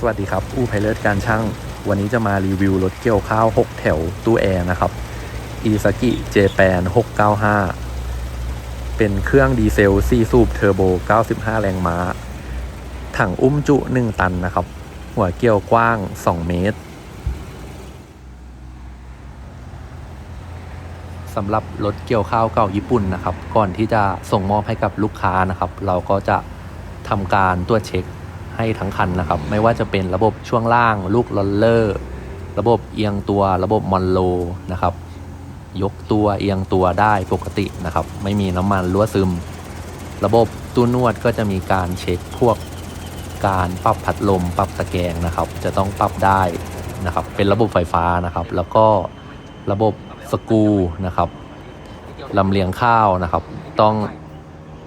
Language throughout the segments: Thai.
สวัสดีครับ อู้ไพเลิศการช่าง วันนี้จะมารีวิวรถเกี่ยวข้าว 6 แถวตู้แอร์นะครับอีซากิเจแปน695 เป็นเครื่องดีเซล 4 สูบเทอร์โบ 95 แรงม้า ถังอุ้มจุ 1 ตันนะครับ หัวเกี่ยวกว้าง 2 เมตรสำหรับรถเกี่ยวข้าวเก่าญี่ปุ่นนะครับ ก่อนที่จะส่งมอบให้กับลูกค้านะครับ เราก็จะทำการตรวจเช็ค ให้ทั้งคันนะครับ ไม่ว่าจะเป็นระบบช่วงล่าง ลูกลอลเลอร์ ระบบเอียงตัว ระบบมอนโลนะครับ ยกตัวเอียงตัวได้ปกตินะครับ ไม่มีน้ำมันรั่วซึม ระบบตู้นวดก็จะมีการเช็คพวกการปรับพัดลม ปรับตะแกรงนะครับ จะต้องปรับได้นะครับ เป็นระบบไฟฟ้านะครับ แล้วก็ระบบสกูนะครับลำเลียงข้าวนะครับ ต้อง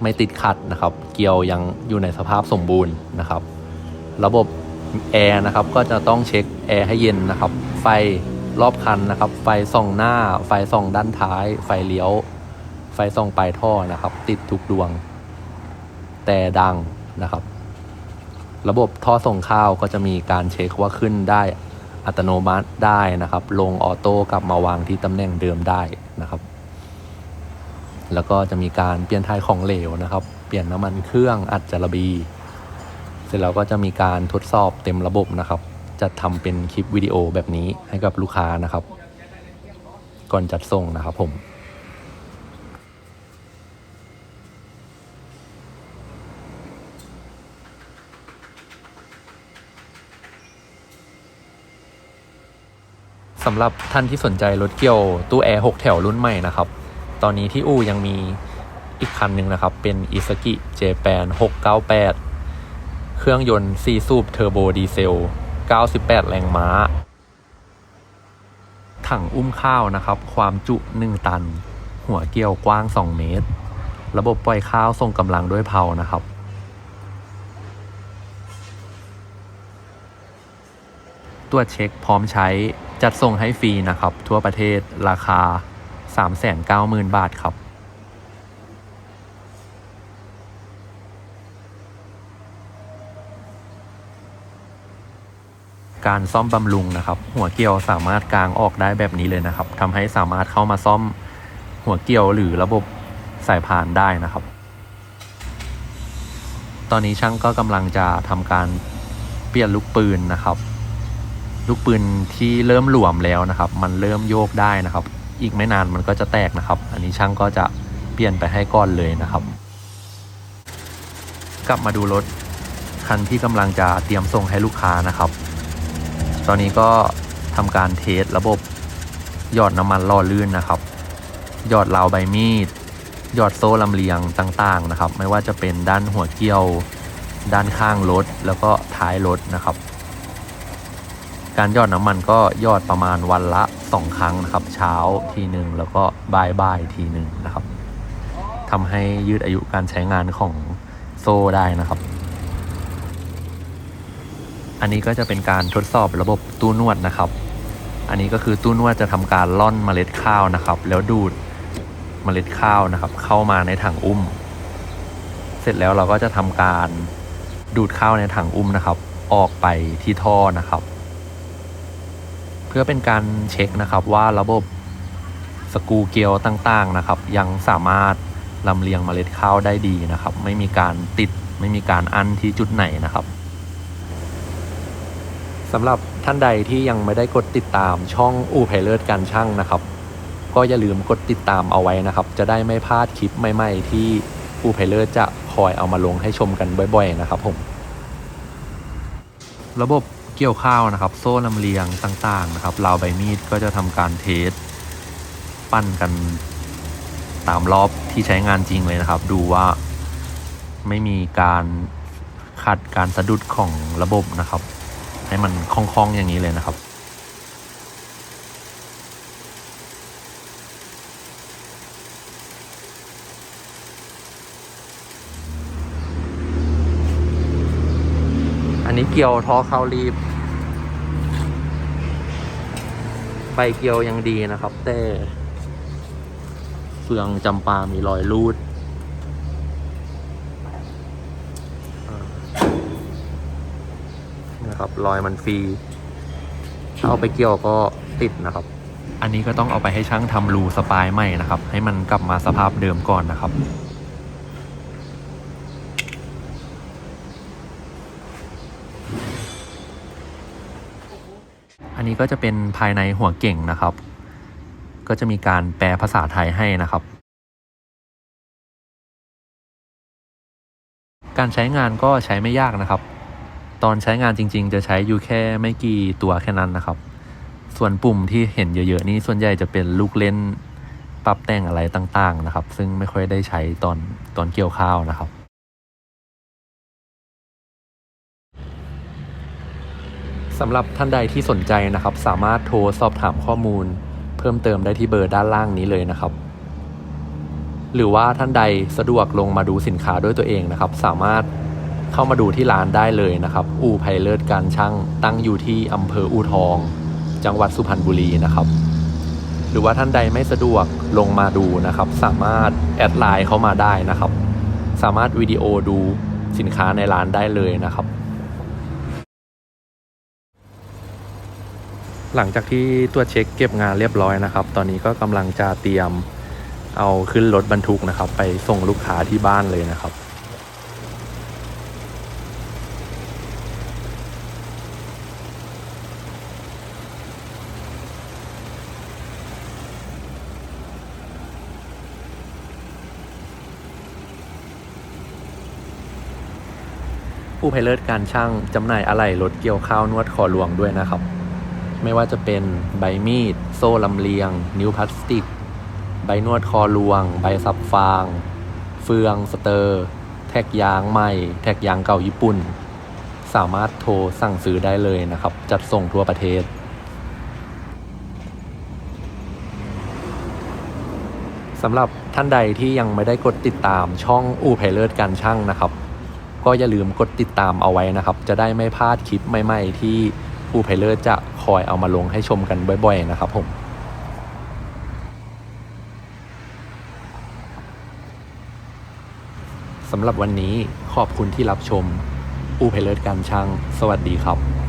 ไม่ติดขัดนะครับ เกียวยังอยู่ในสภาพสมบูรณ์นะครับ ระบบแอร์นะครับก็จะต้องเช็คแอร์ให้เย็นนะครับ ไฟรอบคันนะครับ ไฟส่องหน้า ไฟส่องด้านท้าย ไฟเลี้ยว ไฟส่องปลายท่อนะครับ ติดทุกดวง แต่ดังนะครับ ระบบท่อส่งข้าวก็จะมีการเช็คว่าขึ้นได้อัตโนมัติได้นะครับ ลงออโต้กลับมาวางที่ตำแหน่งเดิมได้นะครับ แล้วก็จะมีการเปลี่ยนถ่ายของเหลวนะครับ เปลี่ยนน้ำมันเครื่องอัดจารบี เสร็จแล้วก็จะมีการทดสอบเต็มระบบนะครับจะทำเป็นคลิปวิดีโอแบบนี้ให้กับลูกค้านะครับ ก่อนจัดส่งนะครับผมสำหรับท่านที่สนใจรถเกี่ยวตู้แอร์6แถวรุ่นใหม่นะครับ ตอนนี้ที่อู่ยังมีอีกคันหนึ่งนะครับ เป็น i s a k i J8 698 เครื่องยนต์4สูบเทอร์โบดีเซล 98 แรงม้า ถังอุ้มข้าวนะครับ ความจุ 1 ตัน หัวเกี่ยวกว้าง 2 เมตร ระบบปล่อยข้าวส่งกำลังด้วยเพลานะครับตรวจเช็คพร้อมใช้จัดส่งให้ฟรีนะครับ ทั่วประเทศราคา 390,000 บาทครับ การซ่อมบำรุงนะครับ หัวเกี่ยวสามารถกางออกได้แบบนี้เลยนะครับทำให้สามารถเข้ามาซ่อมหัวเกี่ยวหรือระบบสายพานได้นะครับ ตอนนี้ช่างก็กำลังจะทำการเปลี่ยนลูกปืนนะครับ ลูกปืนที่เริ่มหลวมแล้วนะครับ มันเริ่มโยกได้นะครับ อีกไม่นานมันก็จะแตกนะครับ อันนี้ช่างก็จะเปลี่ยนไปให้ก้อนเลยนะครับ กลับมาดูรถคันที่กำลังจะเตรียมส่งให้ลูกค้านะครับ ตอนนี้ก็ทำการเทสระบบหยอดน้ำมันล่อลื่นนะครับ หยอดราวใบมีด หยอดโซ่ลำเลียงต่างๆนะครับ ไม่ว่าจะเป็นด้านหัวเกี่ยว ด้านข้างรถ แล้วก็ท้ายรถนะครับ การหยอดน้ำมันก็หยอดประมาณวันละ 2 ครั้งนะครับ เช้าทีหนึ่งแล้วก็บ่ายบ่ายทีหนึ่งนะครับทำให้ยืดอายุการใช้งานของโซ่ได้นะครับ อันนี้ก็จะเป็นการทดสอบระบบตู้นวดนะครับ อันนี้ก็คือตู้นวดจะทำการล่อนเมล็ดข้าวนะครับ แล้วดูดเมล็ดข้าวนะครับ เข้ามาในถังอุ้ม เสร็จแล้วเราก็จะทำการดูดข้าวในถังอุ้มนะครับ ออกไปที่ท่อนะครับ เพื่อเป็นการเช็คนะครับว่าระบบสกูเกลียวต่างๆนะครับ ยังสามารถลำเลียงเมล็ดข้าวได้ดีนะครับ ไม่มีการติดไม่มีการอั้นที่จุดไหนนะครับ สำหรับท่านใดที่ยังไม่ได้กดติดตามช่องอู่ไพเลิศการช่างนะครับ ก็อย่าลืมกดติดตามเอาไว้นะครับ จะได้ไม่พลาดคลิปใหม่ๆ ที่อู่ไพเลิศจะคอยเอามาลงให้ชมกันบ่อย ๆ นะครับผม ระบบเกี่ยวข้าวนะครับ โซ่ลำเลียงต่างๆนะครับราวใบมีดก็จะทำการเทส ปั้นกันตามรอบที่ใช้งานจริงเลยนะครับ ดูว่าไม่มีการขัดการสะดุดของระบบนะครับ ให้มันคล่องๆอย่างนี้เลยนะครับ อันนี้เกี่ยวท้อเข้ารีบ ใบเกี่ยวยังดีนะครับ แต่เฟืองจำปามีรอยรูดอ่า นะครับรอยมันฟรีถ้าเอาไปเกี่ยวก็ติดนะครับ อันนี้ก็ต้องเอาไปให้ช่างทำรูสปายใหม่นะครับ ให้มันกลับมาสภาพเดิมก่อนนะครับอันนี้ก็จะเป็นภายในหัวเก่งนะครับ ก็จะมีการแปลภาษาไทยให้นะครับ การใช้งานก็ใช้ไม่ยากนะครับ ตอนใช้งานจริง ๆ จะใช้อยู่แค่ไม่กี่ตัวแค่นั้นนะครับ ส่วนปุ่มที่เห็นเยอะๆนี่ส่วนใหญ่จะเป็นลูกเล่นปรับแต่งอะไรต่าง ๆ นะครับ ซึ่งไม่ค่อยได้ใช้ตอนตอนเกี่ยวข้าวนะครับ สำหรับท่านใดที่สนใจนะครับ สามารถโทรสอบถามข้อมูล เพิ่มเติมได้ที่เบอร์ด้านล่างนี้เลยนะครับ หรือว่าท่านใดสะดวกลงมาดูสินค้าด้วยตัวเองนะครับ สามารถ เข้ามาดูที่ร้านได้เลยนะครับ อู่ไพเลิศการช่างตั้งอยู่ที่อำเภออู่ทอง จังหวัดสุพรรณบุรีนะครับ หรือว่าท่านใดไม่สะดวกลงมาดูนะครับ สามารถแอดไลน์เข้ามาได้นะครับ สามารถวิดีโอดูสินค้าในร้านได้เลยนะครับ หลังจากที่ตรวเช็คเก็บงานเรียบร้อยนะครับ ตอนนี้ก็กำลังจะเตรียมเอาขึ้นรถบรรทุกนะครับ ไปส่งลูกค้าที่บ้านเลยนะครับ ผู้ไพเลิศการช่างจำหน่ายอะไหล่รถเกี่ยวข้าวนวดคอหลวงด้วยนะครับ ไม่ว่าจะเป็นใบมีด โซ่ลำเลียง นิ้วพลาสติก ใบนวดคอลวง ใบสับฟาง เฟืองสเตอร์ แท็กยางใหม่ แท็กยางเก่าญี่ปุ่น สามารถโทรสั่งซื้อได้เลยนะครับ จัดส่งทั่วประเทศ สำหรับท่านใดที่ยังไม่ได้กดติดตามช่องอู่ไพเลิศการช่างนะครับ ก็อย่าลืมกดติดตามเอาไว้นะครับ จะได้ไม่พลาดคลิปใหม่ๆ ที่อู่ไพเลอร์จะคอยเอามาลงให้ชมกันบ่อย ๆ นะครับผมสำหรับวันนี้ขอบคุณที่รับชมอูเพเลิศการช่าง สวัสดีครับ